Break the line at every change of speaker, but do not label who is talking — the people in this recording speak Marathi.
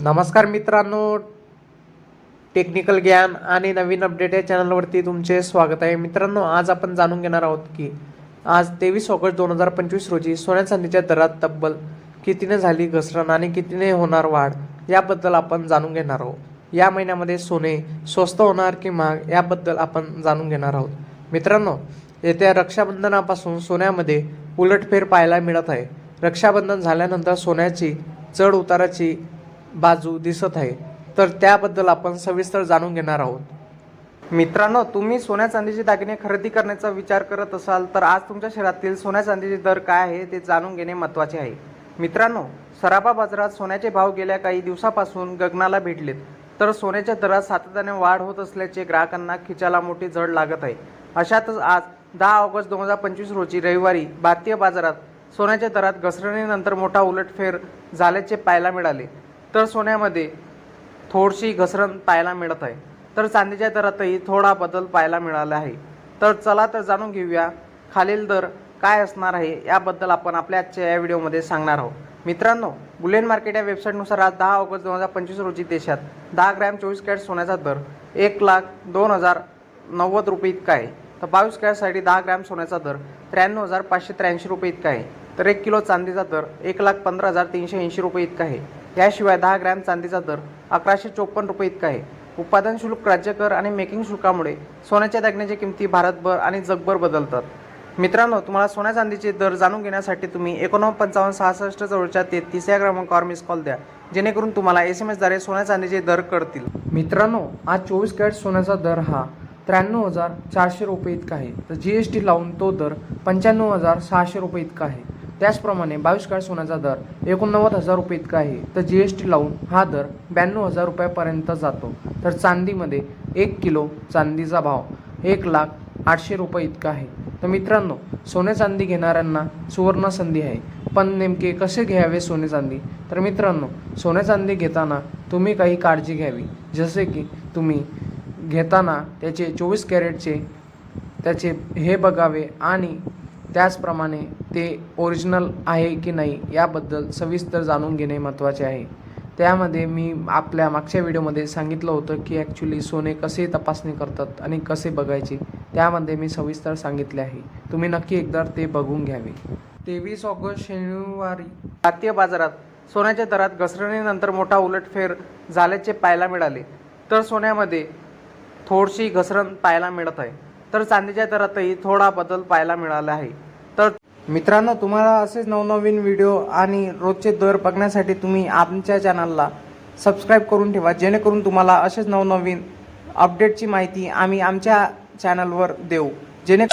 नमस्कार मित्रांनो टेक्निकल ज्ञान आणि नवीन अपडेट या चॅनलवरती तुमचे स्वागत आहे. मित्रांनो आज आपण जाणून घेणार आहोत की आज तेवीस ऑगस्ट दोन हजार पंचवीस रोजी सोन्या चांदीच्या दरात तब्बल कितीने झाली घसरण आणि कितीने होणार वाढ याबद्दल आपण जाणून घेणार आहोत. या महिन्यामध्ये सोने स्वस्त होणार की महाग याबद्दल आपण जाणून घेणार आहोत. मित्रांनो येत्या रक्षाबंधनापासून सोन्यामध्ये उलटफेर पाहायला मिळत आहे. रक्षाबंधन झाल्यानंतर सोन्याची चढ उताराची बाजू दिसत आहे. तर त्याबद्दल आपण सविस्तर जाणून घेणार आहोत. मित्रांनो तुम्ही सोन्या चांदीचे दागिने खरेदी करण्याचा विचार करत असाल तर आज तुमच्या शहरातील सोन्या चांदीचे दर काय आहे ते जाणून घेणे महत्त्वाचे आहे. मित्रांनो सराफा बाजारात सोन्याचे भाव गेल्या काही दिवसापासून गगनाला भेटलेत. तर सोन्याच्या दरात सातत्याने वाढ होत असल्याचे ग्राहकांना खिचाला मोठी जड लागत आहे. अशातच आज दहा ऑगस्ट दोन हजार पंचवीस रोजी रविवारी भारतीय बाजारात सोन्याच्या दरात घसरणीनंतर मोठा उलटफेर झाल्याचे पाहायला मिळाले. तर सोन्यामध्ये थोडीशी घसरण पाहायला मिळत आहे. तर चांदीच्या दरातही थोडा बदल पाहायला मिळाला आहे. तर चला तर जाणून घेऊया खालील दर काय असणार आहे याबद्दल आपण आपल्या आजच्या या व्हिडिओमध्ये सांगणार आहोत. मित्रांनो बुलेन मार्केट या वेबसाईटनुसार आज दहा ऑगस्ट दोन हजार पंचवीस रोजी देशात दहा ग्रॅम चोवीस कॅरेट सोन्याचा दर एक लाख दोन हजार नव्वद रुपये इतका आहे. तर बावीस कॅरेटसाठी दहा ग्रॅम सोन्याचा दर त्र्याण्णव हजार पाचशे त्र्याऐंशी रुपये इतका आहे. तर एक किलो चांदीचा दर एक लाख पंधरा हजार तीनशे ऐंशी रुपये इतका आहे. याशिवाय दहा ग्रॅम चांदीचा दर अकराशे चोपन्न रुपये इतका आहे. उत्पादन शुल्क राज्यकर आणि मेकिंग शुल्कामुळे सोन्याच्या दागिन्याच्या किमती भारतभर आणि जगभर बदलतात. मित्रांनो तुम्हाला सोन्या चांदीचे दर जाणून घेण्यासाठी तुम्ही एकोणव पंचावन्न सहासष्ट जवळच्या तेहतीस या क्रमांकावर मिस कॉल द्या जेणेकरून तुम्हाला एस एम एसद्वारे सोन्या चांदीचे दर कळतील. मित्रांनो आज चोवीस कॅरेट सोन्याचा दर हा त्र्याण्णव हजार चारशे रुपये इतका आहे. तर जी एस टी लावून तो दर पंच्याण्णव हजार सहाशे रुपये इतका आहे. त्याचप्रमाणे बावीस काळ सोन्याचा दर एकोणनव्वद हजार रुपये इतका आहे. तर जी एस टी लावून हा दर ब्याण्णव हजार रुपयापर्यंत जातो. तर चांदीमध्ये एक किलो चांदीचा भाव एक लाख आठशे रुपये इतका आहे. तर मित्रांनो सोने चांदी घेणाऱ्यांना सुवर्ण संधी आहे. पण नेमके कसे घ्यावे सोने चांदी? तर मित्रांनो सोने चांदी घेताना तुम्ही काही काळजी घ्यावी. जसे की तुम्ही घेताना त्याचे चोवीस कॅरेटचे त्याचे हे बघावे आणि त्याचप्रमाणे ते ओरिजिनल आहे की नाही याबद्दल सविस्तर जाणून घेणे महत्त्वाचे आहे. त्यामध्ये मी आपल्या मागच्या व्हिडिओमध्ये सांगितलं होतं की ॲक्च्युली सोने कसे तपासणी करतात आणि कसे बघायचे त्यामध्ये मी सविस्तर सांगितले आहे. तुम्ही नक्की एकदा ते बघून घ्यावे. तेवीस ऑगस्ट शनिवारी भारतीय बाजारात सोन्याच्या दरात घसरणीनंतर मोठा उलटफेर झाल्याचे पाहायला मिळाले. तर सोन्यामध्ये थोडीशी घसरण पाहायला मिळत आहे. तर चांदीच्या दरातही थोडा बदल पाहायला मिळाला आहे. तर मित्रांनो तुम्हाला असेच नवनवीन व्हिडिओ आणि रोजचे दर बघण्यासाठी तुम्ही आमच्या चॅनलला सबस्क्राईब करून ठेवा जेणेकरून तुम्हाला असेच नवनवीन अपडेटची माहिती आम्ही आमच्या चॅनलवर देऊ. जेणे